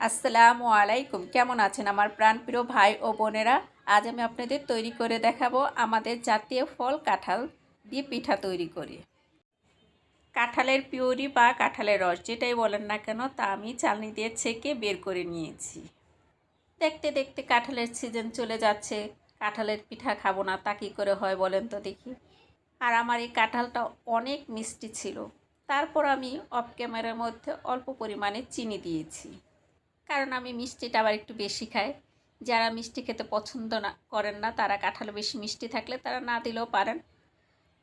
আসসালামু আলাইকুম। কেমন আছেন আমার প্রাণপ্রিয় ভাই ও বোনেরা? আজ আমি আপনাদের তৈরি করে দেখাবো আমাদের জাতীয় ফল কাঁঠাল দিয়ে পিঠা তৈরি করি। কাঁঠালের পিউরি বা কাঁঠালের রস যেটাই বলেন না কেন, তা আমি চালনি দিয়ে ছেঁকে বের করে নিয়েছি। দেখতে দেখতে কাঁঠালের সিজন চলে যাচ্ছে। কাঁঠালের পিঠা খাব না, তা কী করে হয় বলেন তো দেখি। আর আমার এই কাঁঠালটা অনেক মিষ্টি ছিল। তারপর আমি অফ ক্যামেরার মধ্যে অল্প পরিমাণে চিনি দিয়েছি। কারণ আমি মিষ্টিটা আবার একটু বেশি খাই। যারা মিষ্টি খেতে পছন্দ না, করেন না, তারা কাঁঠাল বেশি মিষ্টি থাকলে তারা না দিলেও পারেন।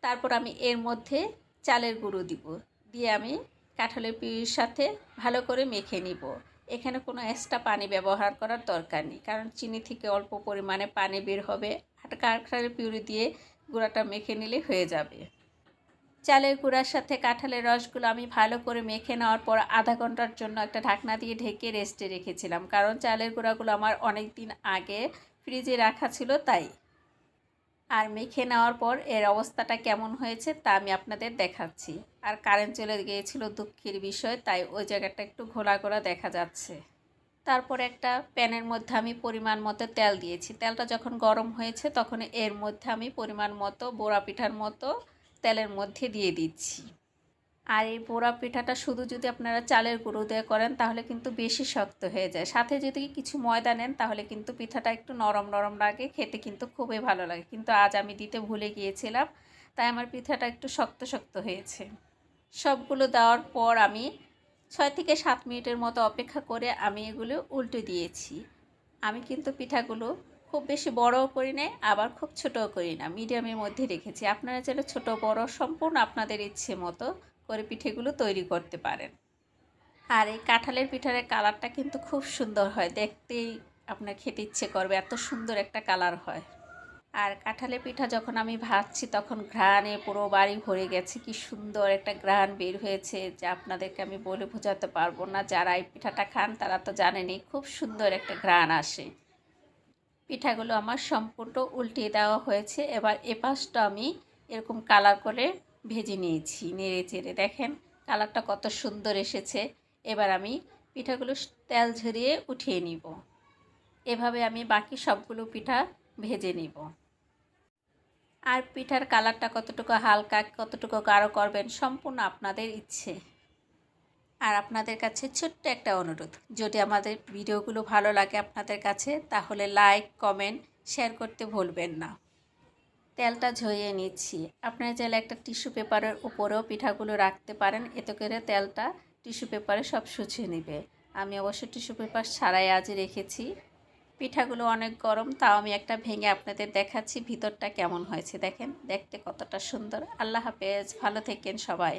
তারপর আমি এর মধ্যে চালের গুঁড়ো দিব। দিয়ে আমি কাঁঠালের পিউরির সাথে ভালো করে মেখে নিব। এখানে কোনো এক্সট্রা পানি ব্যবহার করার দরকার নেই, কারণ চিনি থেকে অল্প পরিমাণে পানি বের হবে। আর কাঁঠালের পিউরি দিয়ে গুঁড়াটা মেখে নিলে হয়ে যাবে। চালের গুঁড়ার সাথে কাঁঠালের রসগুলো আমি ভালো করে মেখে নেওয়ার পর আধা ঘণ্টার জন্য একটা ঢাকনা দিয়ে ঢেকে রেস্টে রেখেছিলাম। কারণ চালের গুঁড়াগুলো আমার অনেক দিন আগে ফ্রিজে রাখা ছিল, তাই। আর মেখে নেওয়ার পর এর অবস্থাটা কেমন হয়েছে তা আমি আপনাদের দেখাচ্ছি। আর কারেন্ট চলে গিয়েছিল দুঃখের বিষয়, তাই ওই জায়গাটা একটু ঘোলা ঘোলা দেখা যাচ্ছে। তারপর একটা প্যানের মধ্যে আমি পরিমাণ মতো তেল দিয়েছি। তেলটা যখন গরম হয়েছে তখন এর মধ্যে আমি পরিমাণ মতো বোড়া পিঠার মতো তেলের মধ্যে দিয়ে দিচ্ছি। আর এই পোড়া পিঠাটা শুধু যদি আপনারা চালের গুঁড়ো দিয়ে করেন, তাহলে কিন্তু বেশি শক্ত হয়ে যায়। সাথে যদি কিছু ময়দা নেন, তাহলে কিন্তু পিঠাটা একটু নরম নরম লাগে, খেতে কিন্তু খুবই ভালো লাগে। কিন্তু আজ আমি দিতে ভুলে গিয়েছিলাম, তাই আমার পিঠাটা একটু শক্ত শক্ত হয়েছে। সবগুলো দেওয়ার পর আমি ছয় থেকে সাত মিনিটের মতো অপেক্ষা করে আমি এগুলো উল্টে দিয়েছি। আমি কিন্তু পিঠাগুলো খুব বেশি বড়ও করি না আবার খুব ছোটও করি না, মিডিয়ামের মধ্যে রেখেছি। আপনারা যেন ছোট, বড় সম্পূর্ণ আপনাদের ইচ্ছে মতো করে পিঠেগুলো তৈরি করতে পারেন। আর এই কাঁঠালের পিঠার কালারটা কিন্তু খুব সুন্দর হয়, দেখতেই আপনার খেতে ইচ্ছে করবে, এত সুন্দর একটা কালার হয়। আর কাঁঠালের পিঠা যখন আমি ভাজছি, তখন ঘ্রাণে পুরো বাড়ি ভরে গেছে, কি সুন্দর একটা ঘ্রাণ বের হয়েছে, যে আপনাদেরকে আমি বলে বোঝাতে পারব না, যারা এই পিঠাটা খান তারা তো জানেনই, খুব সুন্দর একটা ঘ্রাণ আসে। পিঠাগুলো আমার সম্পূর্ণ উল্টিয়ে দেওয়া হয়েছে। এবার এপাশটা আমি এরকম কালার করে ভেজে নিয়েছি নেড়ে চেড়ে দেখেন, কালারটা কত সুন্দর এসেছে। এবার আমি পিঠাগুলো তেল ঝরিয়ে উঠিয়ে নিব। এভাবে আমি বাকি সবগুলো পিঠা ভেজে নিব। আর পিঠার কালারটা কতটুকু হালকা, কতটুকু গাঢ় করবেন, সম্পূর্ণ আপনাদের ইচ্ছে। আর আপনাদের কাছে ছোট্ট একটা অনুরোধ। যদি আমাদের ভিডিওগুলো ভালো লাগে আপনাদের কাছে, তাহলে লাইক, কমেন্ট, শেয়ার করতে ভুলবেন না। তেলটা ঝরিয়ে নিচ্ছি। আপনারা চাইলে একটা টিস্যু পেপারের উপরেও পিঠাগুলো রাখতে পারেন। এতে করে তেলটা টিস্যু পেপারে সব শুছিয়ে নেবে। আমি অবশ্য টিস্যু পেপার ছাড়াই আজ রেখেছি। পিঠাগুলো অনেক গরম, তাও আমি একটা ভেঙে আপনাদের দেখাচ্ছি ভিতরটা কেমন হয়েছে। দেখেন, দেখতে কতটা সুন্দর। আল্লাহ হাফেজ, ভালো থেকেন সবাই।